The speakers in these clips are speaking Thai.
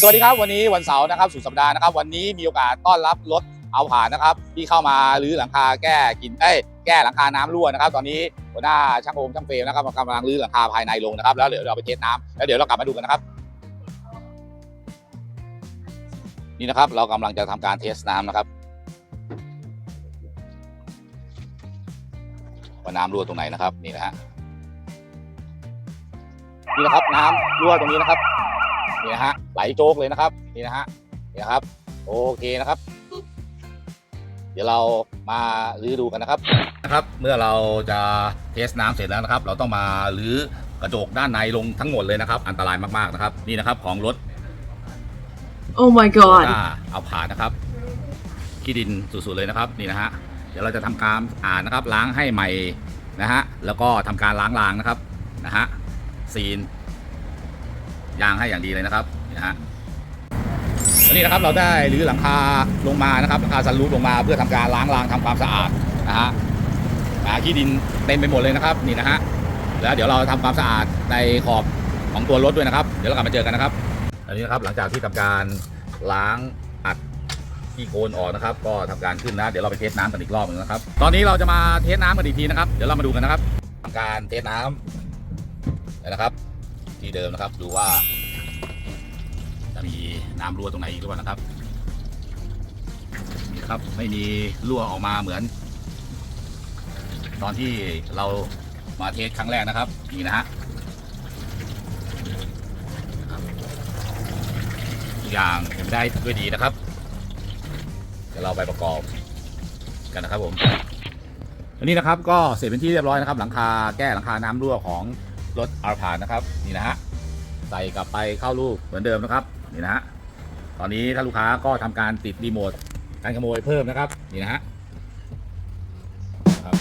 สวัสดีครับวันนี้วันเสาร์นะครับสุดสัปดาห์นะครับ วันนี้มีโอกาสต้อนรับรถเอาผ่านนะครับ ที่เข้ามารื้อหลังคาแก้กินเอ้ยแก้หลังคาน้ำรั่วนะครับ ตอนนี้หัวหน้าช่างโอมช่างเฟรมนะครับกำลังรื้อหลังคาภายในลงนะครับ แล้วเดี๋ยวเราไปเทสน้ำแล้วเดี๋ยวเรากลับมาดูกันนะครับ นี่นะครับเรากำลังจะทำการเทสน้ำนะครับว่าน้ำรั่วตรงไหนนะครับนี่นะฮะนี่นะครับน้ำรั่วตรงนี้นะครับ นี่นะฮะไหลโจกเลยนะครับนี่นะฮะนี่นะครับ โอเคนะครับ เดี๋ยวเรามาลื้อดูกันนะครับนะครับ เมื่อเราจะเทสน้ำเสร็จแล้วนะครับ เราต้องมาลื้อกระจกด้านในลงทั้งหมดเลยนะครับ อันตรายมากๆนะครับ นี่นะครับของรถ Oh my ห god. น้าเอาผ่านนะครับขี้ดินสุดๆเลยนะครับ นี่นะฮะเดี๋ยวเราจะทำการอ่านนะครับ ล้างให้ใหม่นะฮะแล้วก็ทำการล้างรางนะครับนะฮะซีน ยางให้อย่างดีเลยนะครับนะฮะวันนี้นะครับเราได้หรือหลังคาลงมานะครับหลังคาซันรูฟลงมาเพื่อทำการล้างรางทำความสะอาดนะฮะอ่าขี้ดินเต็มไปหมดเลยนะครับนี่นะฮะแล้วเดี๋ยวเราทำความสะอาดในขอบของตัวรถด้วยนะครับ เดี๋ยวเรากลับมาเจอกันนะครับ อันนี้นะครับหลังจากที่ทำการล้างอัดที่โคนออกนะครับ ก็ทำการขึ้นนะเดี๋ยวเราไปเทสน้ำกันอีกรอบหนึงนะครับ ตอนนี้เราจะมาเทสน้ำกันอีกทีนะครับ เดี๋ยวเรามาดูกันนะครับทำการเทสน้ำนะครับ ที่เดิมนะครับ ดูว่า จะมีน้ำรั่วตรงไหนอีกหรือเปล่านะครับนี่ครับไม่มีรั่วออกมาเหมือน ตอนที่เรามาเทสครั้งแรกนะครับ นี่นะฮะอย่างเป็นได้ด้วยดีนะครับเดี๋ยวเราไปประกอบกันนะครับผมอันนี้นะครับก็เสร็จเป็นที่เรียบร้อยนะครับ หลังคาแก้หลังคาน้ำรั่วของ รถอาร์พานนะครับนี่นะฮะใส่กลับไปเข้ารูปเหมือนเดิมนะครับนี่นะฮะตอนนี้ถ้าลูกค้าก็ทำการติดรีโมทการขโมยเพิ่มนะครับนี่นะฮะครับ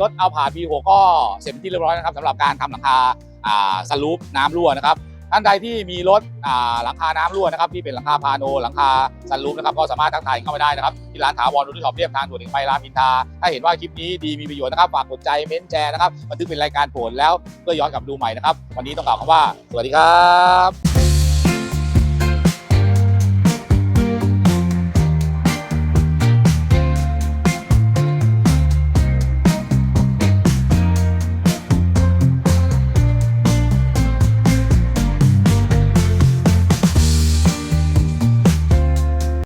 รถเอาผ่าน V6 ก็เสร็จเป็นที่เรียบร้อยนะครับสำหรับการทำหลังคาอ่าสลูปน้ำรั่วนะครับ ท่านใดที่มีรถอ่าหลังคาน้ำรั่วนะครับที่เป็นหลังคาพาโน หลังคาซันรูฟนะครับก็สามารถทักทายเข้ามาได้นะครับที่ร้านถาวรรถที่ช็อปเรียบทางด่วนถึงไปรามอินทาถ้าเห็นว่าคลิปนี้ดีมีประโยชน์นะครับฝากกดใจเม้นแชร์นะครับบันทึกเป็นรายการโปรดแล้วเพื่อย้อนกลับดูใหม่นะครับ วันนี้ต้องกล่าวคำว่า สวัสดีครับ